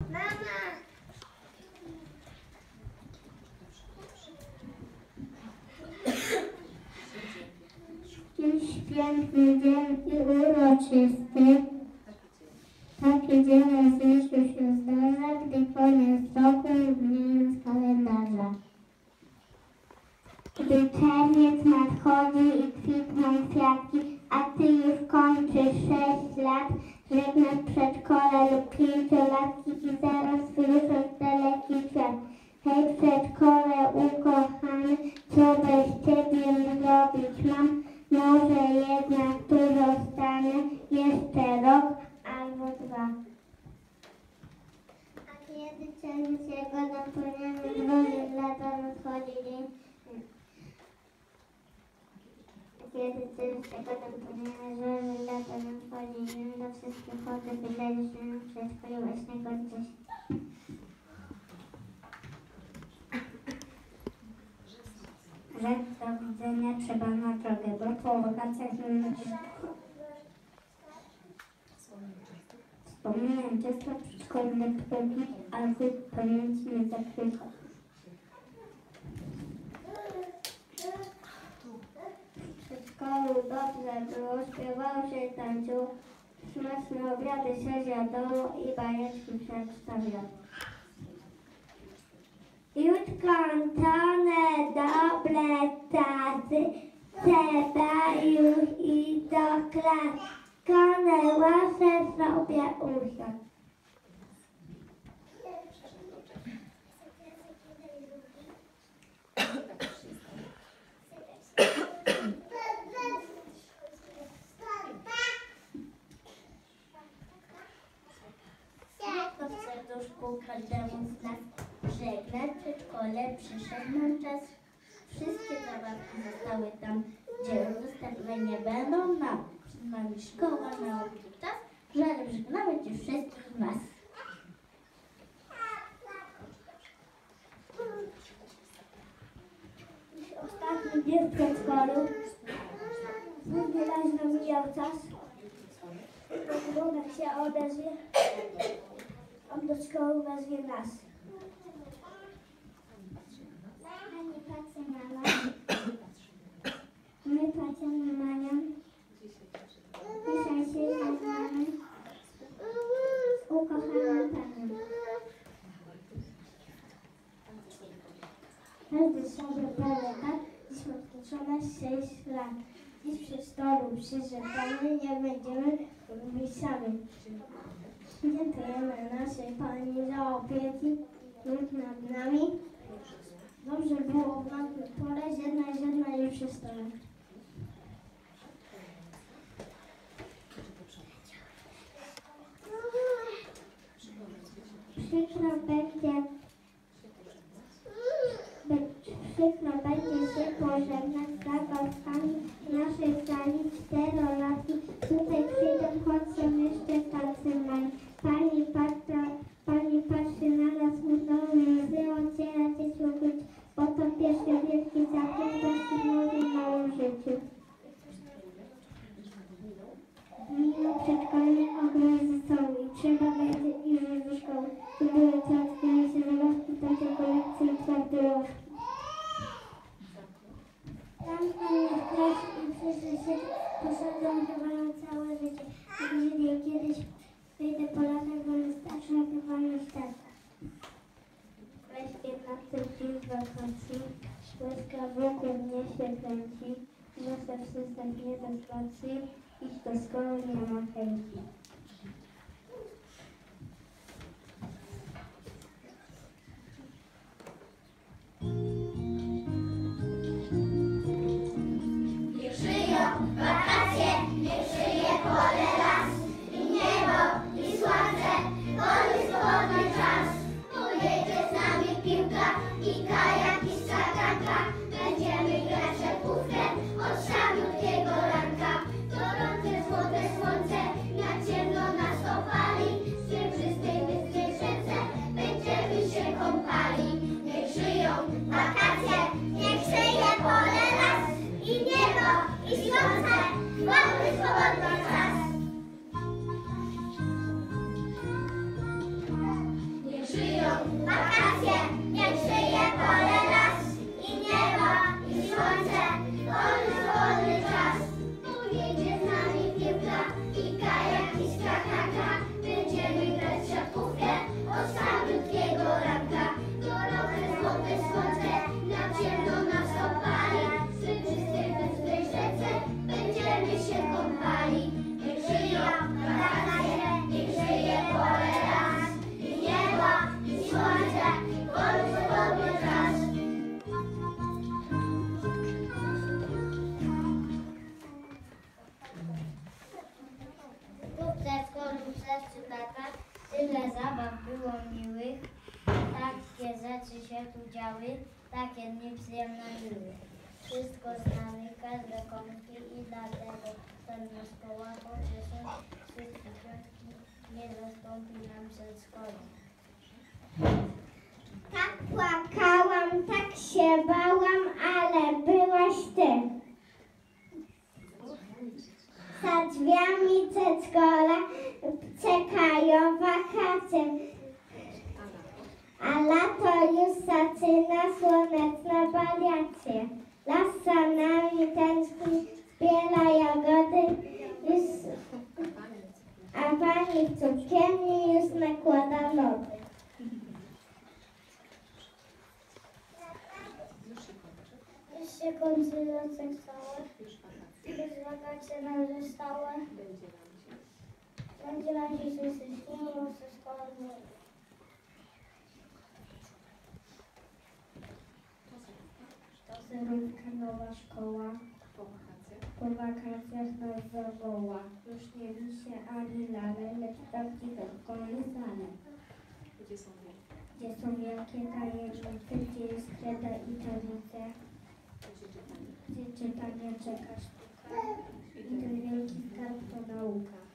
Mama! Dziś piękny dzień i uroczysty. Taki dzień w życiu się zdarza, gdy koniec roku dni z kalendarza. Gdy czerwiec nadchodzi i kwitną kwiatki, a ty już kończysz sześć lat, żegnasz przedszkole lub pięciolatki i zaraz wyruszasz w daleki świat. Hej przedszkole ukochane, co bez ciebie zrobić mam? Może jednak tu zostanę jeszcze rok albo dwa. A kiedy czerwiec jego napłyniemy, drugi lata nadchodzi dzień. Jego napłyniemy, drugi lata nadchodzi dzień. Do wszystkich chodzę, wydać, że na przedszkolu właśnie kończy się. Rzecz do widzenia trzeba na drogę, bo po wakacjach ma Wspominam często przedszkolne progi, ale pamięć nie zakrywa. W przedszkolu dobrze było, śpiewało się, tańczyło, smaczne obiady się zjadało i bajeczki przedstawiało. Już kończone dobre czasy, trzeba już iść do klas. Kone łasę sobie usiąść. Tylko w każdemu z nas żegnać przedszkole przyszedł nam czas. Wszystkie zabawki zostały tam, gdzie dostępne nie będą nam. Przed nami szkoła, nauki czas, że żegnamy Cię wszystkich Was. Ostatni dzień w przedszkolu. Znów wyraźnie mijał czas. Podróbek się odezwie. On do szkoły wezwie nas. Pani patrzy mama. My patrzymy na nią. Dzisiaj się żegnamy. Z ukochaną panią. Każdy sobie polega, dziś odliczone 6 lat. Dziś przy stolu przyrzekamy, nie będziemy robić sami. Dziękujemy naszej Pani za opieki nad nami. Dobrze było w nocnej porę, żegnaj, żegnaj i przy stole. Przykro będzie Przykro będzie się pożegnać z zabawkami naszej sali czterolatki. Tutaj przyjdą, choć są jeszcze tacy mali. Pani patrzy, pani patrzy na nas smutną łzy, ociera dzieci ukryć, bo to pierwszy wielki zakręt w małym życiu. Mimo przedszkolnych ogrozy są i trzeba będzie iść do szkoły. Tu były ciastki, niesie zabawki, takie kolekcje i twarde łożki. Tam pani wkroczy i wszyscy się posadzą chyba na całe życie. Jeżeli ja kiedyś wyjdę po latach, będę starsza, chyba już tata. Weź jednak ten dzień wakacji, łezka wokół mnie się kręci. Noszę przystępnie do pracy, iść do szkoły nie ma chęci. Znamy, każde kątki i dlatego ten nasz szkoła pocieszy wszystkie kwiatki, nie zastąpi nam przedszkola. Tak płakałam, tak się bałam, ale byłaś ty. Za drzwiami przedszkola czekają wakacje. A lato już zaczyna słoneczne wariacje. Las za nami tęskni, zbiera jagody, już, a pani w cukierni już nakłada lody. Już się kończy losek cały, już wakacje nam zostały. Będzie nam się wszyscy śniło, wszystko. Zerówka nowa szkoła. Po wakacjach nas zawoła. Już nie wisie ani lale, lecz prawdziwe szkolne sale. Gdzie są wie? Gdzie są wielkie tajemnice, gdzie jest kreda i tablice, Gdzie czytanie? gdzie czytanie czeka sztuka i ten wielki skarb to nauka.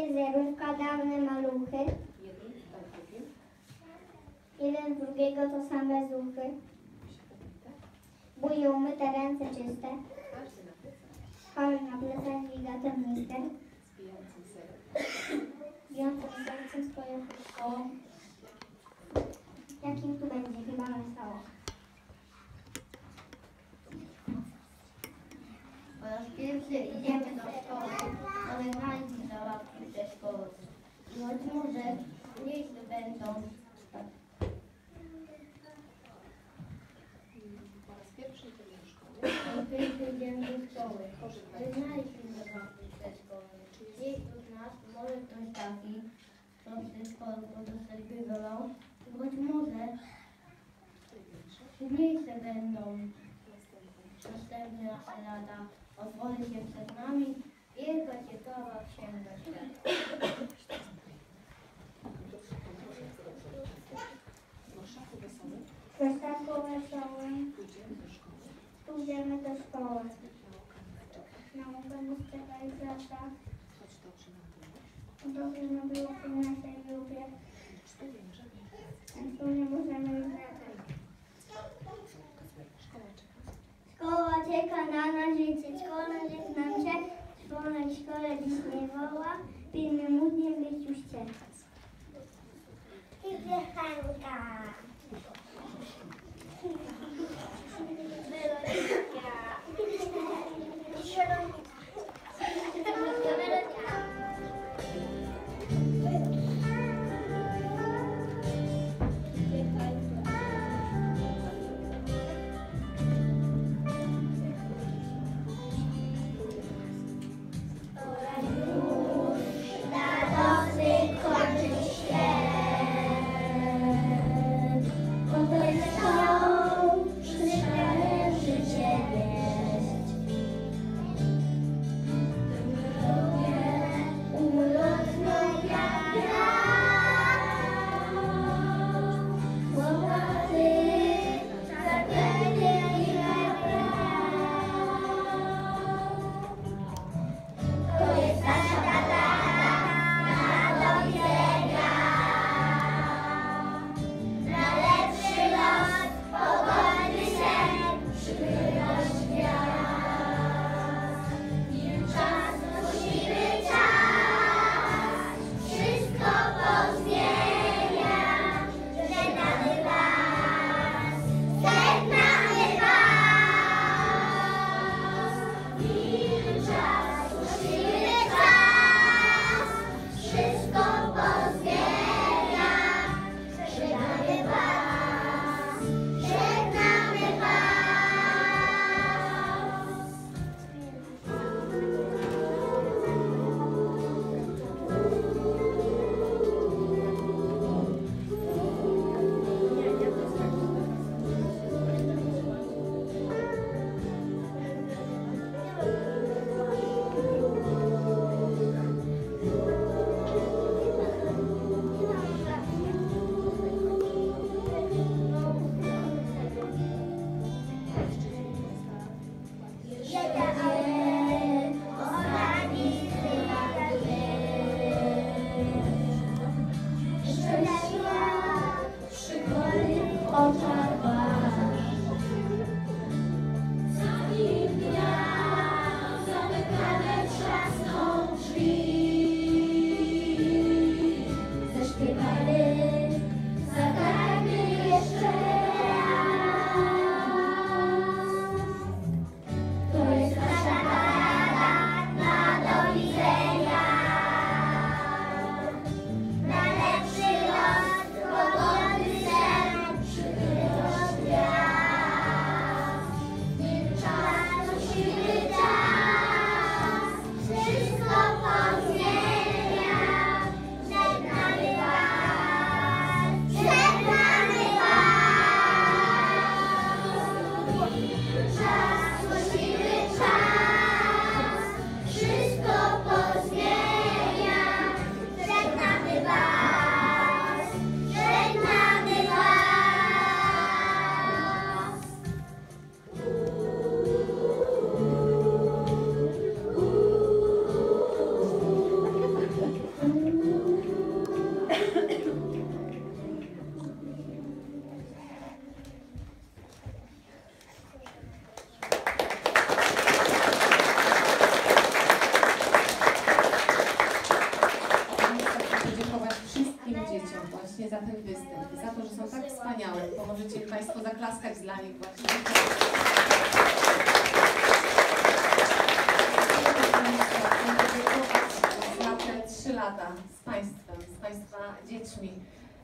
Idzie zerówka. Dawne maluchy, Jeden, z drugiego to same zuchy. Bują umyte ręce czyste, chory na plecach Zbijającym serem. bijącym sercem swoją szkołą. Jakim tu będzie chyba nastało? Po raz pierwszy idziemy do szkoły, ale najpierw za ławki szkoły. I choć może nieźle będą Po raz pierwszy idziemy do szkoły. najpierw idziemy do szkoły, szkoły. Gdzieś z nas może ktoś taki, co w przedszkolku dostać by wolał, choć może trudniejsze będą Następne. następne nasze lata. Otworzy się przed nami wielka ciekawa księga świata. W orszaku wesołym Wesoło wesołym, pójdziemy do szkoły. Nauka nas czeka. Lata. Choć dobrze nam nam było w naszej grupie. Śpiewajmy, żeby Tu nie możemy już wracać. szkoła czeka. Na nas, życie szkoła żegnam się. I szkole dziś nie woła. Pilnym mózgiem być już cię.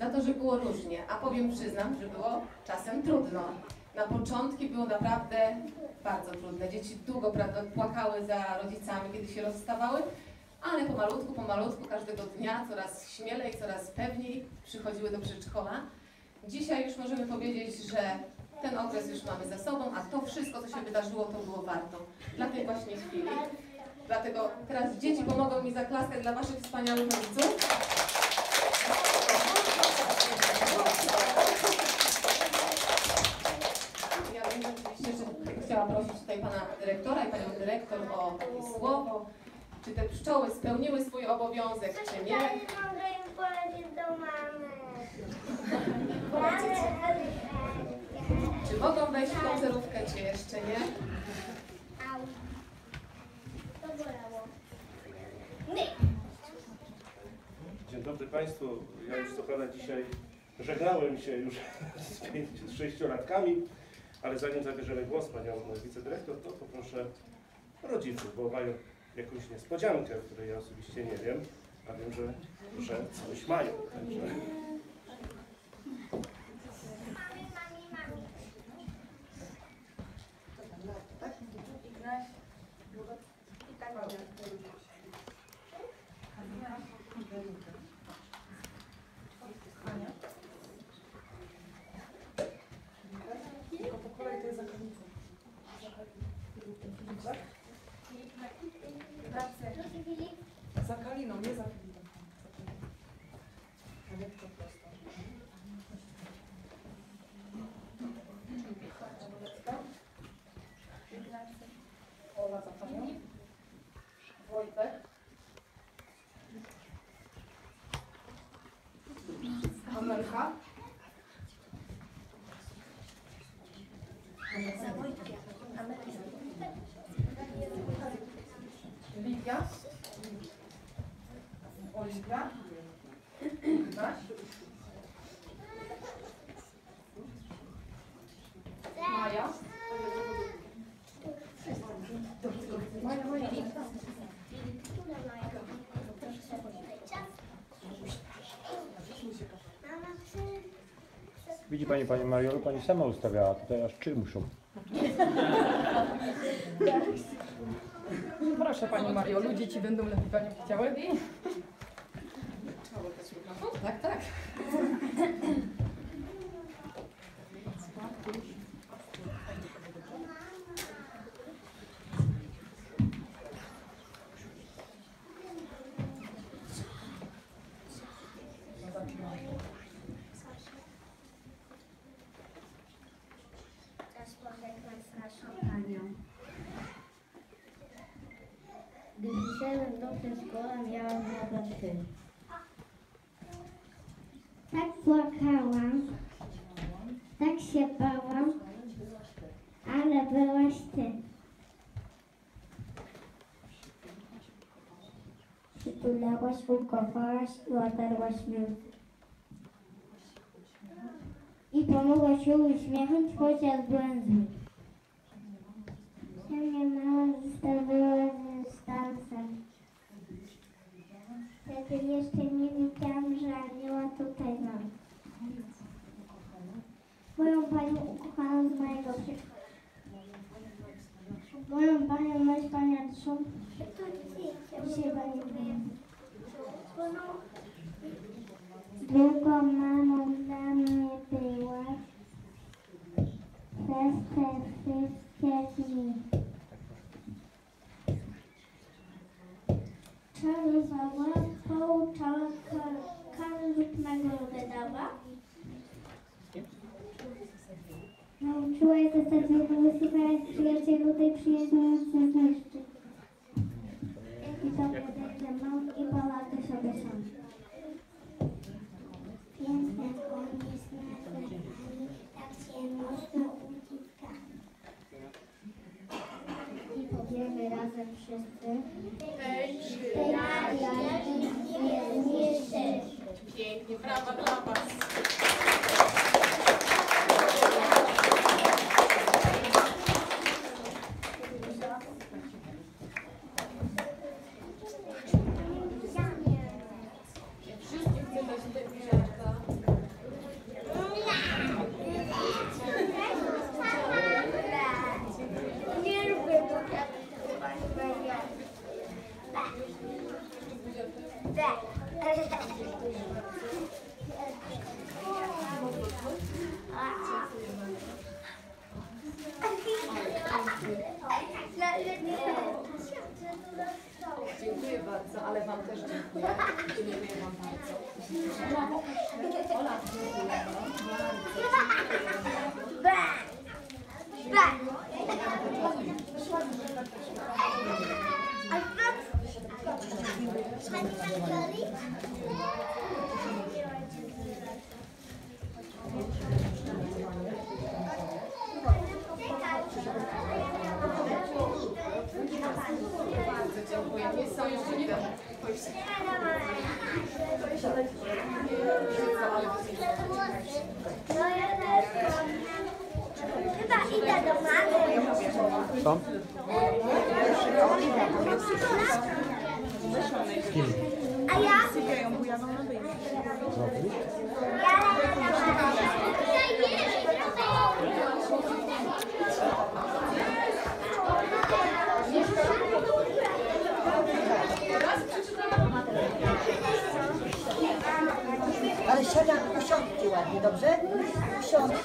Za to, że było różnie, a powiem, przyznam, że było czasem trudno. Na początki było naprawdę bardzo trudne. Dzieci długo płakały za rodzicami, kiedy się rozstawały, ale pomalutku, pomalutku, każdego dnia coraz śmielej, coraz pewniej przychodziły do przedszkola. Dzisiaj już możemy powiedzieć, że ten okres już mamy za sobą, a to wszystko, co się wydarzyło, to było warto. Dla tej właśnie chwili. Dlatego teraz dzieci pomogą mi zaklaskać dla Waszych wspaniałych rodziców. Ja bym oczywiście jeszcze chciała prosić tutaj pana dyrektora i panią dyrektor o takie słowo. Czy te pszczoły spełniły swój obowiązek, czy nie? Mogę im polecieć do mamy. Czy mogą wejść w tą zerówkę, czy jeszcze nie? Au. To bolało. Dzień dobry Państwu. Ja już co prawda dzisiaj żegnałem się już z, pięć, z sześciolatkami, ale zanim zabierzemy głos Panią wicedyrektor, to poproszę rodziców, bo mają jakąś niespodziankę, o której ja osobiście nie wiem, a wiem, że, że coś mają. Także греха Widzi Pani, Pani Mariolu, Pani sama ustawiała, tutaj aż trzy muszą. Proszę Pani Mariolu, dzieci będą lepiej Panią chciały. Tak, tak. Czas pożegnać naszą panią. Gdy przyszedłem do przedszkola, Tak płakałam, tak się bałam, ale byłaś ty. Przytulałaś, ukochałaś i otarłaś miód. I pomogłaś się uśmiechnąć, chociaż byłem zły. Ja mnie mama zostawiła ze starsem. Wtedy jeszcze nie wiedziałam, że anioła tutaj mam. Moją panią ukochaną z mojego przedszkola. Moją panią najwspanialszą. Dzisiaj pani Drugą mamą dla mnie była przez te wszystkie dni. Czarowała, pouczała, każdy nagrodę dała. Nauczyła się zasadzie wysypać przyjacielu tej przyjaźni nic nie zniszczy. Jaki to podejdzie mąż i polaty sobie sam. Wszyscy. Pięknie, brawa dla Was. Dziękuję bardzo, ale Wam też dziękuję. Dziękuję Wam bardzo. Ola, dziękuję bardzo. Ba! Ba! Bardzo dziękuję. Nie są jeszcze nie wiem. No ja też. Chyba idę do mamy. Co? A ja? Zrobić? Ale siada, usiądźcie ładnie, dobrze? Usiądźcie.